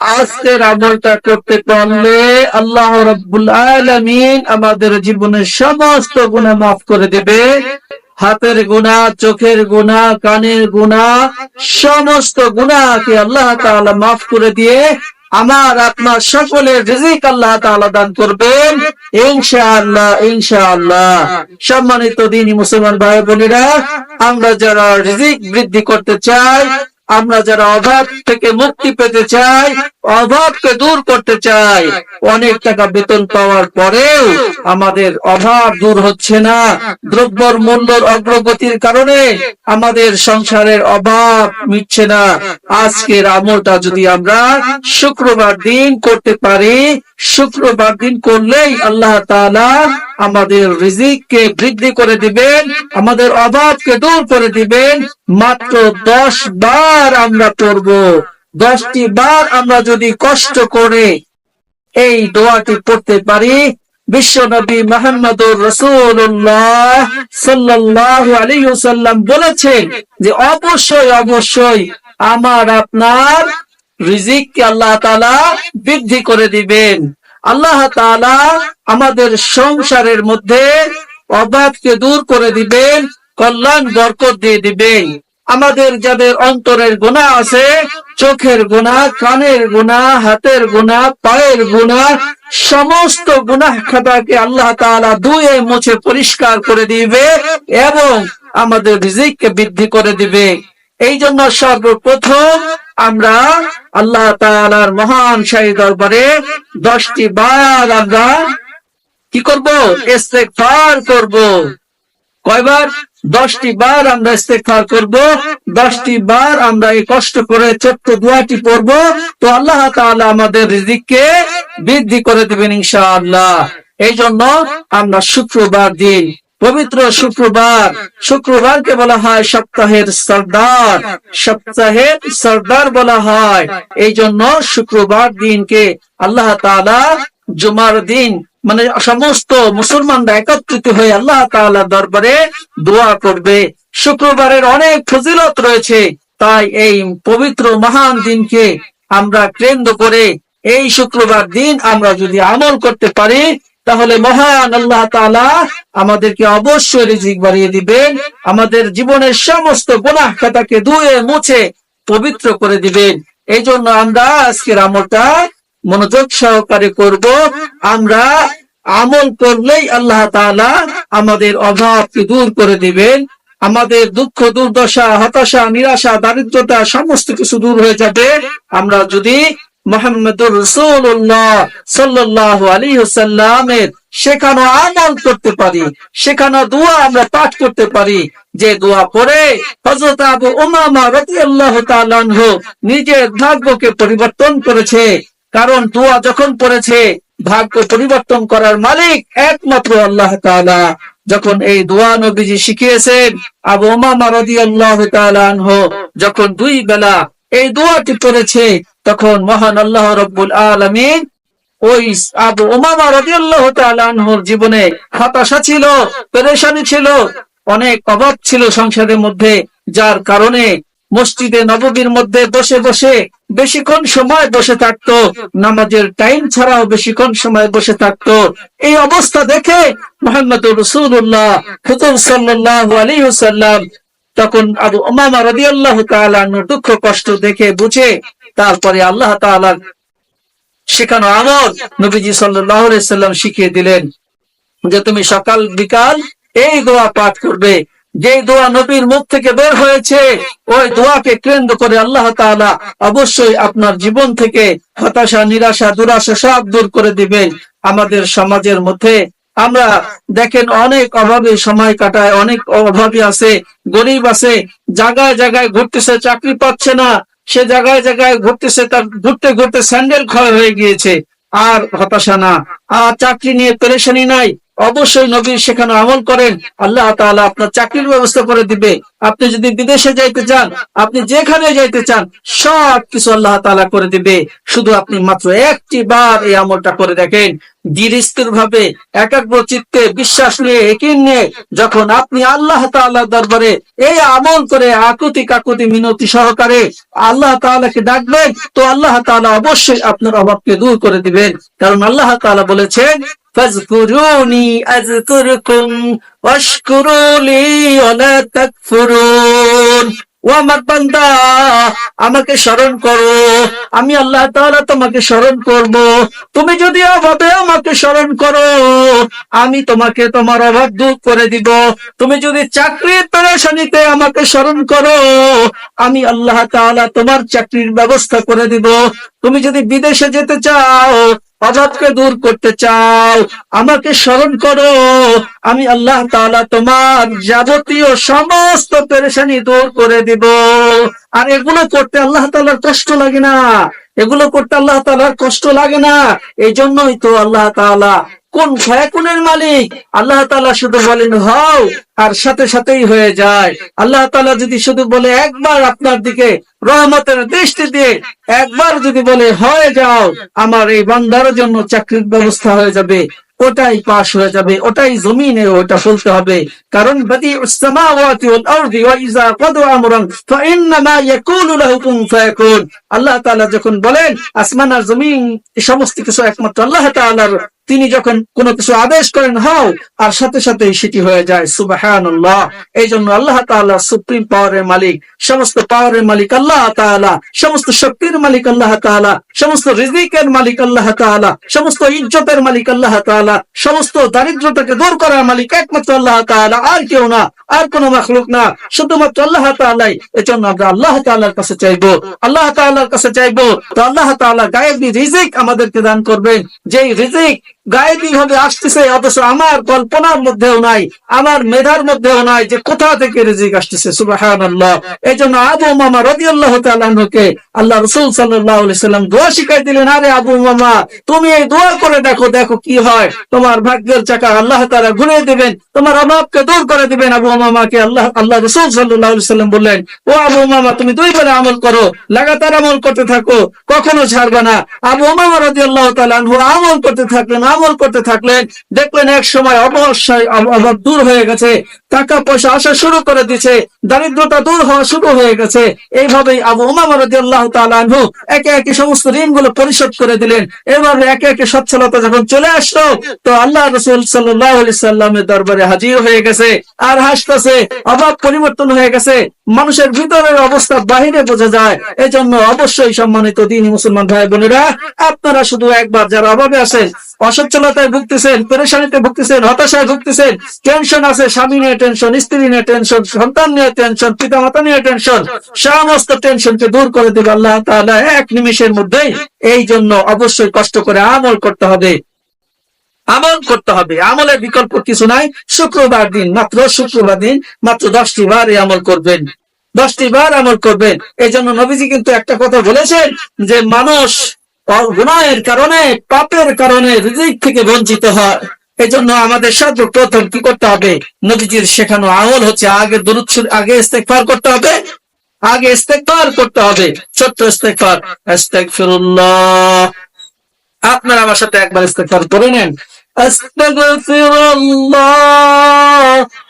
আজকের আমলটা করতে পারলে আল্লাহ রাব্বুল আলামিন আমাদের জীবনের সমস্ত গুনাহ মাফ করে দেবে। হাতের গুণা চোখের গুণা কানের গুণা সমস্ত গুণাকে আল্লাহ তাআলা মাফ করে দিয়ে আমার আপনার সকলের রিজিক আল্লাহ তাআলা দান করবেন। ইনশাআল্লাহ ইনশাআল্লাহ। সম্মানিত দিনী মুসলমান ভাই বোনেরা আমরা যারা রিজিক বৃদ্ধি করতে চাই আমরা যারা অভাব থেকে মুক্তি পেতে চাই অভাবকে দূর করতে চাই। অনেক টাকা বেতন পাওয়ার পরেও আমাদের অভাব দূর হচ্ছে না। দ্রব্যর মূল্যর অগ্রগতির কারণে আমাদের সংসারের অভাব মিটছে না। আজকের আমলটা যদি আমরা শুক্রবার দিন করতে পারি, শুক্রবার দিন করলেই আল্লাহ তাআলা আমাদের রিজিককে বৃদ্ধি করে দিবেন, আমাদের অভাবকে দূর করে দিবেন। মাত্র দশ বার আমরা পড়ব। দশটি বার আমরা যদি কষ্ট করে এই দোয়াটি পড়তে পারি, বিশ্ব নবী মোহাম্মদুর রসুল্লাহ সাল্লাহ আলী সাল্লাম বলেছেন যে, অবশ্যই অবশ্যই আমার আপনার রিজিককে আল্লাহ তাআলা বৃদ্ধি করে দিবেন। আল্লাহ তাআলা আমাদের সংসারের মধ্যে অভাবকে দূর করে দিবেন, কল্যাণ বরকত দিয়ে দিবেন। আমাদের যাদের অন্তরের গুণা আছে, চোখের গুণা, কানের গুণা, হাতের গুণা, পায়ের গুণা, সমস্ত গুনাহ খাতাকে আল্লাহ তাআলা ধুয়ে মুছে পরিষ্কার করে দিবে এবং আমাদের রিজিককে বৃদ্ধি করে দিবে। এই জন্য সর্বপ্রথম আমরা আল্লাহ তাআলার মহান শাহী দরবারে দশটি বার আমরা কি করব? ইস্তেগফার করব। কয়বার? দশটি বার আমরা ইস্তেগফার করব, দশটি বার আমরা এই কষ্ট করে ছোট্ট দোয়াটি পড়ব। তো আল্লাহ তাআলা আমাদের রিজিককে বৃদ্ধি করে দিবেন ইনশাআল্লাহ। এই জন্য আমরা শুক্রবার দিন, পবিত্র শুক্রবার, শুক্রবারকে বলা হয় সপ্তাহের সর্দার সপ্তাহের সর্দার বলা হয়। এই জন্য শুক্রবার দিনকে আল্লাহ তাআলা জুমার দিন মানে সমস্ত মুসলমানরা একত্রিত হয়ে আল্লাহ তাআলা দরবারে দোয়া করবে। শুক্রবারের অনেক ফজিলত রয়েছে। তাই এই পবিত্র মহান দিনকে আমরা কেন্দ্র করে এই শুক্রবার দিন আমরা যদি আমল করতে পারি, তাহলে মহান আল্লাহ তাআলা আমাদেরকে অবশ্যই রিজিক বাড়িয়ে দিবেন, আমাদের জীবনের সমস্ত গুনাহ খাতাকে ধুয়ে মুছে পবিত্র করে দিবেন। এই জন্য আমরা আজকের আমলটা মনোযোগ সহকারে করব। আমরা আমল করলেই আল্লাহ তাআলা আমাদের অভাবকে দূর করে দিবেন। আমাদের দুঃখ, দুর্দশা, হতাশা, নিরাশা, দারিদ্রতা সমস্ত কিছু দূর হয়ে যাবে। আমরা যদি মোহাম্মদুর রসুল্লাহ সাল্লাহ আলী সাল্লামের শেখানো আমল করতে পারি শেখানো দোয়া আমরা পাঠ করতে পারি, যে দোয়া পড়ে হজরত আবু উমামা তাআলা আনহু নিজের ভাগ্যকে পরিবর্তন করেছে। কারণ দোয়া যখন পড়েছে, ভাগ্য পরিবর্তন করার মালিক একমাত্র আল্লাহ তাআলা। যখন এই দোয়া নবীজি শিখিয়েছেন, আবু রাদিয়াল্লাহু তাআলা আনহু যখন দুই বেলা এই দোয়াটি পড়েছে, তখন মহান আল্লাহ রব্বুল আলামিন ওই আবু ওমামা রাদিয়াল্লাহু তাআলা আনহুর জীবনে হতাশা ছিল, পেরেশানি ছিল, অনেক অভাব ছিল সংসারের মধ্যে, যার কারণে মসজিদে নববীর মধ্যে বসে বসে বেশিক্ষণ সময় বসে থাকতো। নামাজের টাইম ছাড়াও বেশিক্ষণ সময় বসে থাকতো। এই অবস্থা দেখে মোহাম্মদ রসুল্লাহ খুতুব সাল্লাহ আলী সাল্লাম তখন আবু রাদিয়াল্লাহু তাআলা আনহুর দুঃখ কষ্ট দেখে বুঝে, তারপরে আল্লাহ তাআলার শেখানো আমল নবীজি আলাইহি সাল্লাম শিখিয়ে দিলেন যে, তুমি সকাল বিকাল এই দোয়া পাঠ করবে যে দোয়া নবীর মুখ থেকে বের হয়েছে, ওই দোয়াকে কেন্দ্র করে আল্লাহ তাআলা অবশ্যই আপনার জীবন থেকে হতাশা, নিরাশা, দুরাশা সব দূর করে দিবেন। আমাদের সমাজের মধ্যে আমরা দেখেন অনেক অভাবে সময় কাটায়, অনেক অভাবী আছে, গরিব আছে, জায়গায় জায়গায় ঘুরতেছে, চাকরি পাচ্ছে না, সে জায়গায় জায়গায় ঘুরতেছে, তার ঘুরতে ঘুরতে স্যান্ডেল ক্ষয় হয়ে গিয়েছে। আর হতাশা না। আর চাকরি নিয়ে পেরেশানি নাই অবশ্যই নবীর শেখানো আমল করেন। আল্লাহ তাআলা আপনার চাকরির ব্যবস্থা করে দিবে। আপনি যদি বিদেশে যাইতে চান, আপনি যেখানে যাইতে চান, সব কিছু আল্লাহ তাআলা করে দিবে। শুধু আপনি মাত্র একটি বার এই আমলটা করে দেখেন। ধীরস্থির ভাবে একাগ্র চিত্তে, বিশ্বাস নিয়ে একিন নিয়ে, যখন আপনি আল্লাহ তাআলার দরবারে এই আমল করে আকুতি কাকুতি মিনতি সহকারে আল্লাহ তাআলাকে ডাকবেন, তো আল্লাহ তাআলা অবশ্যই আপনার অভাবকে দূর করে দিবেন। কারণ আল্লাহ তাআলা বলেছেন ফাজকুরুনি আযকুরকুম ওয়াশকুরু লি ওয়ালা তাকফুরুন ও আমার বান্দা আমাকে স্মরণ করো। আমি আল্লাহ তাআলা তোমাকে স্মরণ করব। তুমি যদি অভাবে আমাকে স্মরণ করো, আমি তোমাকে তোমার অভাব দূর করে দিব। তুমি যদি চাকরির পেরেশানিতে আমাকে স্মরণ করো, আমি আল্লাহ তাআলা তোমার চাকরির ব্যবস্থা করে দিব। তুমি যদি বিদেশে যেতে চাও অভাবকে দূর করতে চাও, আমাকে স্মরণ করো। আমি আল্লাহ তালা তোমার যাবতীয় সমস্ত পেরেশানি দূর করে দিব। আর এগুলো করতে আল্লাহ তালার কষ্ট লাগে না। এগুলো করতে আল্লাহ তালার কষ্ট লাগে না। এই জন্যই তো আল্লাহ তাআলা কোন ফায়াকুনের মালিক আল্লাহ তাআলা শুধু বলেন হও আর সাথে সাথেই হয়ে যায় আল্লাহ তাআলা যদি শুধু বলে একবার আপনার দিকে রহমতের দৃষ্টি দিয়ে একবার যদি বলে হয়ে যাও আমার এই বান্দার জন্য চাকরির ব্যবস্থা হয়ে যাবে ওটাই পাশ হয়ে যাবে ওটাই জমিনে ওটা ফলতে হবে কারণ বাদি السماوات والارض واذا قضى امرا فانما يقول له كن فيكون আল্লাহ তাআলা যখন বলেন আসমান আর জমিন এই সমস্ত কিছু একমাত্র আল্লাহ তাআলার তিনি যখন কোনো কিছু আদেশ করেন, হও, আর সাথে সাথে সেটি হয়ে যায়, সুবহানাল্লাহ। এই জন্য আল্লাহ তাআলা সুপ্রিম পাওয়ারের মালিক, সমস্ত পাওয়ারের মালিক আল্লাহ তাআলা, সমস্ত শক্তির মালিক আল্লাহ তাআলা, সমস্ত রিজিকের মালিক আল্লাহ তাআলা, সমস্ত ইজ্জতের মালিক আল্লাহ তাআলা, সমস্ত দারিদ্রতাকে দূর করার মালিক একমাত্র আল্লাহ তাআলা, আর কেউ না, আর কোন মাখলুক না। শুধুমাত্র আল্লাহ তাআলাই। এজন্য আমরা আল্লাহ তাআলার কাছে চাইব, আল্লাহ তাআলার কাছে চাইব। তো আল্লাহ তাআলা গায়েবী রিজিক আমাদেরকে দান করবেন। যেই রিজিক গায়েবী ভাবে আসতেছে, অথচ আমার কল্পনার মধ্যেও নাই, আমার মেধার মধ্যেও নাই যে কোথা থেকে রিজিক আসতেছে, সুবহানাল্লাহ। এই জন্য আবু মামা রাদিয়াল্লাহু তাআলা আনহুকে আল্লাহ রাসূল সাল্লাম দোয়া শিখাই দিলেন, আরে আবু মামা তুমি এই দোয়া করে দেখো দেখো কি হয়। তোমার ভাগ্যের চাকা আল্লাহ তাআলা ঘুরিয়ে দিবেন, তোমার অভাবকে দূর করে দিবেন। আবু মামাকে আল্লাহ আল্লাহ রাসূল আলাইহি সাল্লাম বললেন, ও আবু মামা তুমি দুই বেলা আমল করো, লাগাতার আমল করতে থাকো, কখনো ছাড়বে না। আবু মামা রাদিয়াল্লাহু তাআলা আনহু আমল করতে থাকলেন আমল করতে থাকলেন, দেখলেন এক সময় অবশ্যই অভাব দূর হয়ে গেছে, টাকা পয়সা আসা শুরু করে দিছে দারিদ্রতা দূর হওয়া শুরু হয়ে গেছে। এইভাবেই আবু উমামা রাদিয়াল্লাহু তাআলা আনহু একে একে সমস্ত ঋণগুলো পরিশোধ করে দিলেন। এভাবে একে একে সচ্ছলতা যখন চলে আসলো, তো আল্লাহ রাসূল আলাইহি সাল্লামের দরবারে হাজির হয়ে গেছে, আর হাসতেছে অভাব পরিবর্তন হয়ে গেছে। মানুষের ভিতরের অবস্থা বাহিরে বোঝা যায়। এজন্য অবশ্যই সম্মানিত দিনী মুসলমান ভাই বোনেরা, আপনারা শুধু একবার যারা অভাবে আছেন, অসচ্ছলতায় ভুগতেছেন, পেরেশানিতে ভুগতেছেন, হতাশায় ভুগতেছেন, টেনশন আছে, স্বামী নিয়ে টেনশন, স্ত্রী নিয়ে টেনশন, সন্তান নিয়ে টেনশন পিতা মাতা নিয়ে টেনশন, সমস্ত টেনশনকে দূর করে দেবে আল্লাহ তাআলা এক নিমিষের মধ্যেই। এই জন্য অবশ্যই কষ্ট করে আমল করতে হবে। আমল করতে হবে। আমলের বিকল্প কিছু নাই। শুক্রবার দিন, মাত্র শুক্রবার দিন, মাত্র দশটি বার এই আমল করবেন। দশটি বার আমল করবেন। এই জন্য নবীজি কিন্তু একটা কথা বলেছেন যে, মানুষ গুণায়ের কারণে, পাপের কারণে রিজিক থেকে বঞ্চিত হয়। এই জন্য আমাদের সর্বপ্রথম কি করতে হবে? শেখানো আমল হচ্ছে আগে শরীফ- আগে করতে হবে। আগে করতে হবে। ছোট্ট ইস্তেগফার। আস্তাগফিরুল্লাহ। আপনারা আমার সাথে একবার ইস্তেগফার করে নেন। আস্তাগফিরুল্লাহ।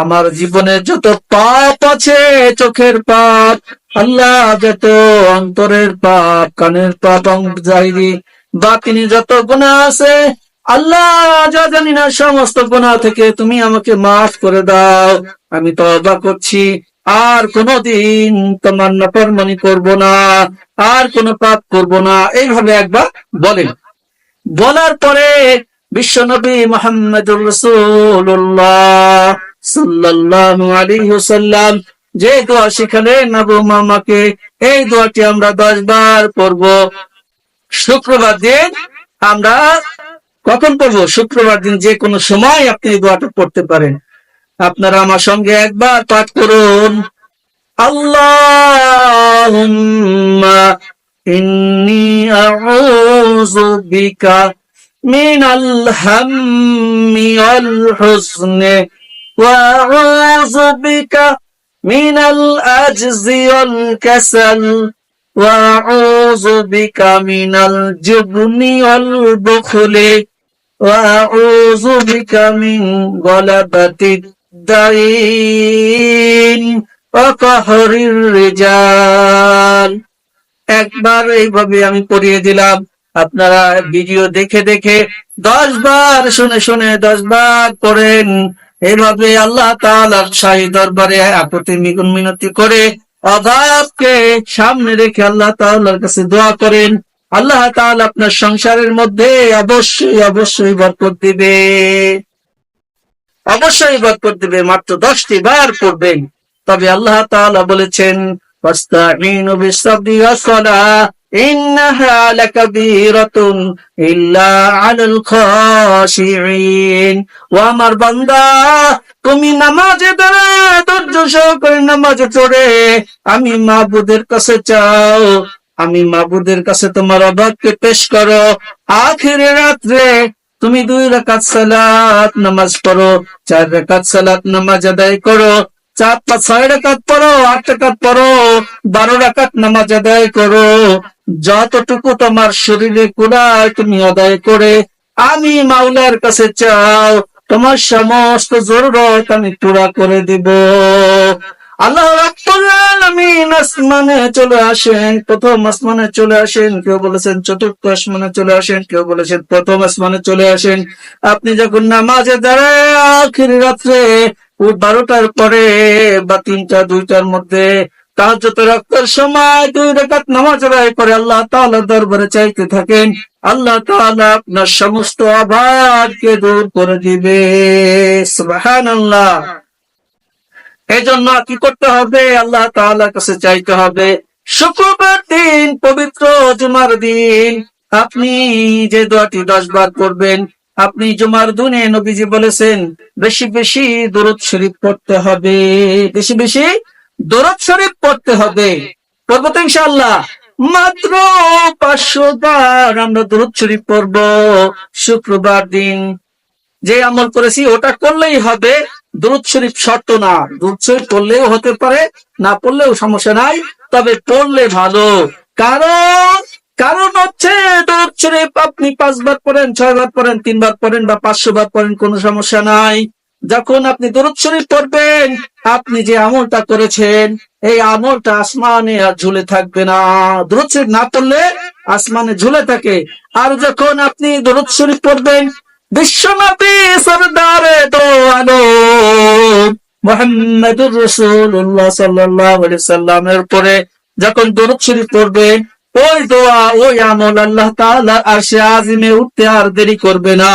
আমার জীবনে যত পাপ আছে, চোখের পাপ, আল্লাহ যত, অন্তরের পাপ, কানের পাপ জাহিরি বা তিনি যত গুণা আছে, আল্লাহ যা জানি না সমস্ত গুণা থেকে তুমি আমাকে মাফ করে দাও। আমি তবা করছি, আর কোনদিন তোমার নাফরমানি করব না, আর কোনো পাপ করব না। এইভাবে একবার বলেন। বলার পরে বিশ্বনবী মোহাম্মদুর রসুল্লাহ সাল্লাল্লাহু আলাইহি ওয়াসাল্লাম, যে দোয়া শিখালেন আবু মামাকে, এই দোয়াটি আমরা দশ বার পড়ব। শুক্রবার দিন আমরা কখন পড়ব? শুক্রবার দিন যে কোনো সময় আপনি এই দোয়াটা পড়তে পারেন। আপনারা আমার সঙ্গে একবার পাঠ করুন। আউযু বিকা মিনাল হাম্মি ওয়া আউযু বিকা মিনাল আজজি ওয়াল কাসাল وأعوذ بك من الجبن والبخل وأعوذ بك من غلبة الدين وقهر الرجال একবার এইভাবে আমি পড়িয়ে দিলাম আপনারা ভিডিও দেখে দেখে দশ বার শুনে শুনে দশ বার পড়েন এইভাবে আল্লাহ তাআলার শাহী দরবারে আপত্তি মিগুন মিনতি করে অভাবকে সামনে রেখে আল্লাহ তাআলার কাছে দোয়া করেন। আল্লাহ তাআলা আপনার সংসারের মধ্যে অবশ্যই অবশ্যই বরকত দিবে। অবশ্যই বরকত দিবে, মাত্র দশটি বার পড়বেন। তবে আল্লাহ তাআলা বলেছেন লাকাবীরাতুন ইল্লা আলাল খাশিঈন। ও আমার বান্দা, তুমি নামাজে দাঁড়ায় ধৈর্য সহকারে নামাজে চড়ে, আমি মাহবুদের কাছে চাও, আমি মাহবুদের কাছে তোমার অভাবকে পেশ করো। আখিরে রাত্রে তুমি দুই রাকাত সালাত নামাজ পড়ো, চার রাকাত সালাত নামাজ আদায় করো, চার পাঁচ ছয় রাকাত পড়ো, আট রাকাত পড়ো, বারো রাকাত নামাজ আদায় করো। যতটুকু তোমার শরীরে কুলায় তুমি আদায় করে, আমি মাওলার কাছে চাও, তোমার সমস্ত জরুরত আমি পুরা করে দিব। আল্লাহ আসমানে চলে আসেন, প্রথম আসমানে চলে আসেন, কেউ বলেছেন চতুর্থ আসমানে চলে আসেন, কেউ বলেছেন প্রথম আসমানে চলে আসেন। আপনি যখন নামাজে দাঁড়ায়, আখির রাত্রে বারোটার পরে, বা তিনটা, দুইটার মধ্যে তাহাজ্জুদ রাখার সময় দুই রাকাত নামাজ আদায় করে আল্লাহ তাআলা দরবারে চাইতে থাকেন। আল্লাহ আপনার সমস্ত দূর করে দিবে। কি করতে হবে? আল্লাহ তাআলার কাছে চাইতে হবে শুক্রবার দিন, পবিত্র জুমার দিন, আপনি যে দোয়াটি দশ বার করবেন, আপনি জুমার দিনে নবীজি বলেছেন, বেশি বেশি দরুদ শরীফ পড়তে হবে। বেশি বেশি দরুদ শরীফ পড়তে হবে। পড়ব তো ইনশাআল্লাহ। মাত্র পাঁচশো বার আমরা দরুদ শরীফ পড়ব। শুক্রবার দিন যে আমল করেছি, ওটা করলেই হবে। দুরুদ শরীফ শর্ত না। দুরুদ শরীফ পড়লেও হতে পারে, না পড়লেও সমস্যা নাই। তবে পড়লে ভালো। কারণ কারণ হচ্ছে দুরুদ শরীফ আপনি পাঁচবার পড়েন, ছয়বার পড়েন, তিনবার পড়েন বা পাঁচশো বার পড়েন, কোনো সমস্যা নাই। যখন আপনি দরুদ শরীফ পড়বেন, আপনি যে আমলটা করেছেন, এই আমলটা আসমানে আর ঝুলে থাকবে না। দরুদ শরীফ না পড়লে আসমানে ঝুলে থাকে। আর যখন আপনি দরুদ শরীফ পড়বেন, বিশ্বনবী সরদারে দো আলো মোহাম্মদুর রসুল্লাহ আলাইহি সাল্লামের পরে যখন দরুদ শরীফ পড়বেন, ওই দোয়া, ওই আমল আল্লাহ তাআলা আরশে আজিমে উঠতে আর দেরি করবে না।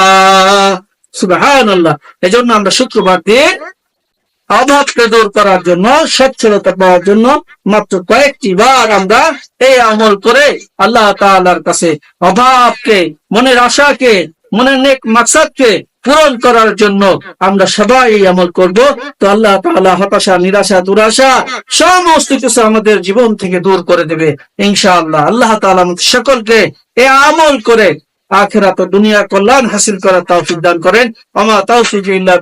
সুবহানাল্লাহ। এজন্য আমরা শুক্রবার অভাবকে দূর করার জন্য পাওয়ার জন্য মাত্র কয়েকটি বার আমরা এই আমল করে আল্লাহ তাআলার কাছে অভাবকে, মনের আশাকে, মনের নেক মাকসাদকে পূরণ করার জন্য আমরা সবাই আমল করব। তো আল্লাহ তাআলা হতাশা, নিরাশা, দুরাশা সমস্ত কিছু আমাদের জীবন থেকে দূর করে দেবে। ইনশাআল্লাহ আল্লাহ তাআলা আমাদের সকলকে এই আমল করে আখেরাত দুনিয়া কল্যাণ হাসিল করার তৌফিক দান করেন। আমার তাও ইল্লা